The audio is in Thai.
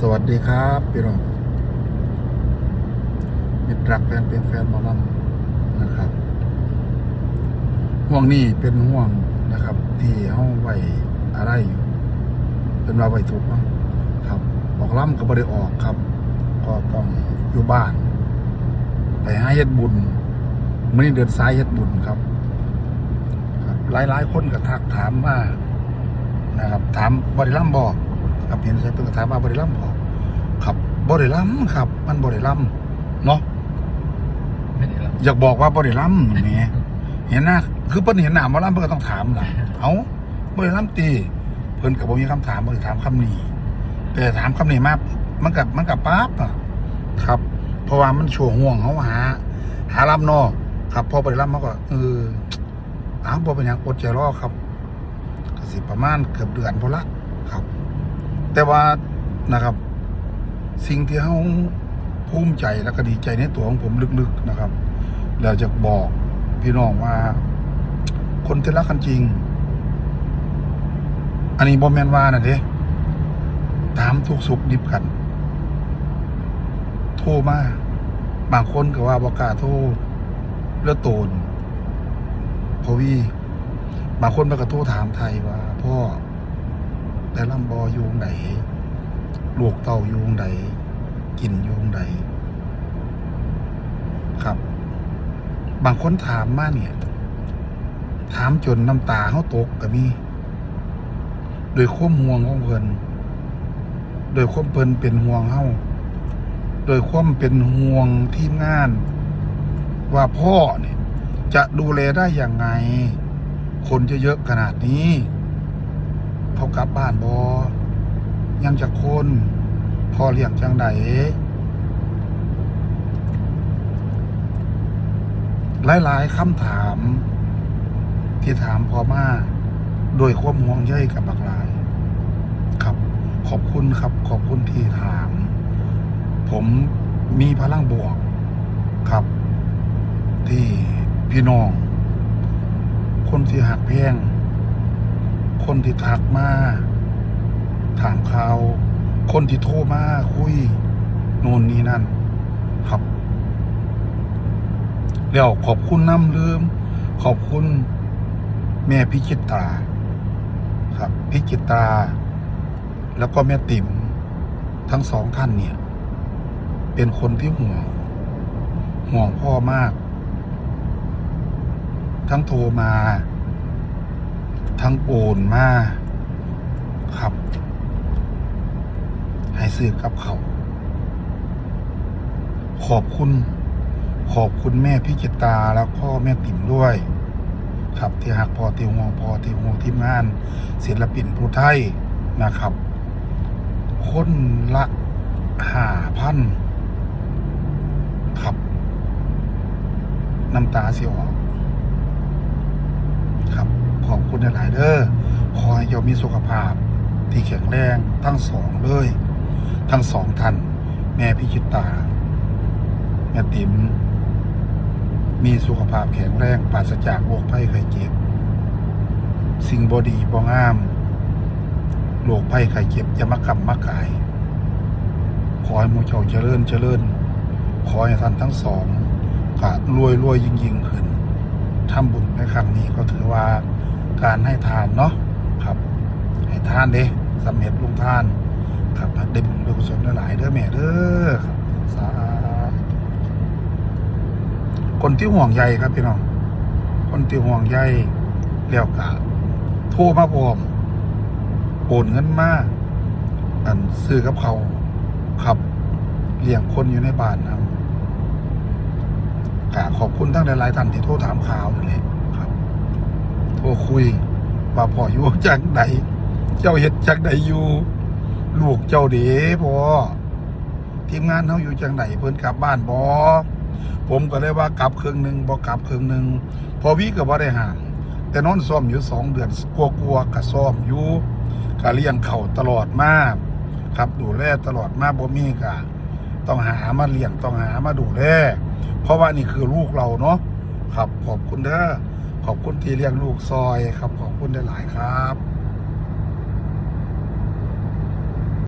สวัสดีครับพี่น้องมิตรรักแฟนเป็นแฟนหมอลำนะครับ ห่วงนี้เป็นห่วงนะครับ ที่เฮาไว้อะไรอยู่เป็นว่าไว้ทุกข์เนาะครับ ออกล่ำก็บ่ได้ออกครับ ก็ต้องอยู่บ้าน ไปหาเฮ็ดบุญมื้อนี้เดินสายเฮ็ดบุญครับ ครับ หลายๆคนก็ทักถามว่านะครับ ถามบริลัมบอก ครับเห็นใช่เพิ่นก็ถามว่าบริลัมบอกครับบริลัมครับ มันบริลัมเนาะไม่ได้หรอกอยากบอกว่าบริลัมแหมเห็นหน้าคือเพิ่นเห็นหน้าหมอลัมเพิ่นก็ต้องถามล่ะเอ้าบริลัมตีเพิ่นก็บ่มีคำถามเพิ่นก็ถามคำนี้แต่ถามคำนี้มาปุ๊บมันกับมันกับปั๊บอะครับ เพราะว่ามันช่วงห่วงเขาหา หาลำเนอครับพอบริลัมเขาก็เอออ้าวบ่เป็นหยังอดใจรอครับก็สิประมาณเกือบเดือนพอละครับ แต่ว่านะครับ สิ่งที่เขาภูมิใจและก็ดีใจในตัวของผมลึกๆนะครับเราจะบอกพี่น้องว่า คนที่รักกันจริง อันนี้บอมแมนว่านะเด้ถามทุกสุขดิบกัน โทรมาบางคนก็ว่าบอกาโทรเลือโตนพวีบางคนมันก็โทรถามไทยว่าพ่อ แต่ลำบอยุงไหนลูกเต้ายุงไหนกินยุงไหนครับ บางคนถามมาเนี่ย ถามจนน้ำตาเขาตกก็มีโดยความห่วงของเพิ่นโดยความเพิ่นเป็นห่วงเฮาโดยความเป็นห่วงทีมงาน ว่าพ่อเนี่ย จะดูแลได้อย่างไง คนจะเยอะขนาดนี้ เขากลับบ้านบอยังจะคนพอเลี้ยงจังใดหลาย ๆคำถาม ที่ถามพอมาโดยความห่วงใยกับบักหลาย ครับ ขอบคุณครับ ขอบคุณที่ถาม ผมมีพลังบวก ครับ ที่พี่น้อง คนที่หักแพง คนที่ทักมาถามข่าว คนที่โทรมาคุยโน่นนี่นั่น ครับ แล้วขอบคุณน้ำลืม ขอบคุณ แม่พิจิตราครับพิจิตราแล้วก็แม่ติ๋มทั้งสองท่านเนี่ย เป็นคนที่ห่วงห่วงพ่อมาก ทั้งโทรมา ทั้งโอนมาครับ ให้ซื้อกับเขา ขอบคุณ ขอบคุณแม่พิจิตาแล้วก็แม่ติ๋มด้วย ครับที่หักพอที่ห่วงพอที่ห่วงทีมงาน ศิลปินผู้ไทยนะครับ คนละห้าพันครับ น้ำตาเสิออก คุณหลาย ๆ เด้อขอให้เจ้ามีสุขภาพ ที่แข็งแรงทั้งสองเลย ทั้งสองท่านแม่พิจิตา แม่ติ๋มมีสุขภาพแข็งแรงปราศจากโรคภัยไข้เจ็บ สิ่งบอดีบองามโรคภัยไข้เจ็บจะมากำมากาย ขอให้มูเจ้าเจริญเจริญ ขอให้ท่านทั้งสองกะรวยรวยยิ่งยิ่งขึ้นทำบุญในครั้งนี้ก็ถือว่า การให้ทานเนาะครับ ให้ทานเด้สำเร็จลงทาน ครับได้บุญได้กุศลหลายเด้อแม่เด้อครับสาคนที่ห่วงใยครับพี่น้องคนที่ห่วงใยแล้วก็โทรมาพร้อมโอนเงินมาอันซื้อกับเขาวครับเลี้ยงคนอยู่ในบ้านนะกขอบคุณทั้งหลายๆท่านที่โทรถามข่าวนั่นแหละ รับโทรคุยว่าพ่ออยู่จังใดเจ้าเฮ็ดจังใดอยู่ลูกเจ้าเด๋พ่อทีมงานเขาอยู่จังใดเพิ่นกลับบ้านบ่ผมก็เลยว่ากลับครึ่งหนึ่งบ่กลับครึ่งหนึ่งพอวิก็บ่ได้ห่าง แต่นอนซ้อมอยู่สองเดือนกลัวๆก็ซ้อมอยู่ก็เลี้ยงเข่าตลอดมาครับดูแลตลอดมาบ่มีก็ต้องหามาเลี้ยงต้องหามาดูแลเพราะว่านี่คือลูกเราเนาะครับขอบคุณเด้อ ขอบคุณที่เลี้ยงลูกซอยครับ ขอบคุณหลายครับ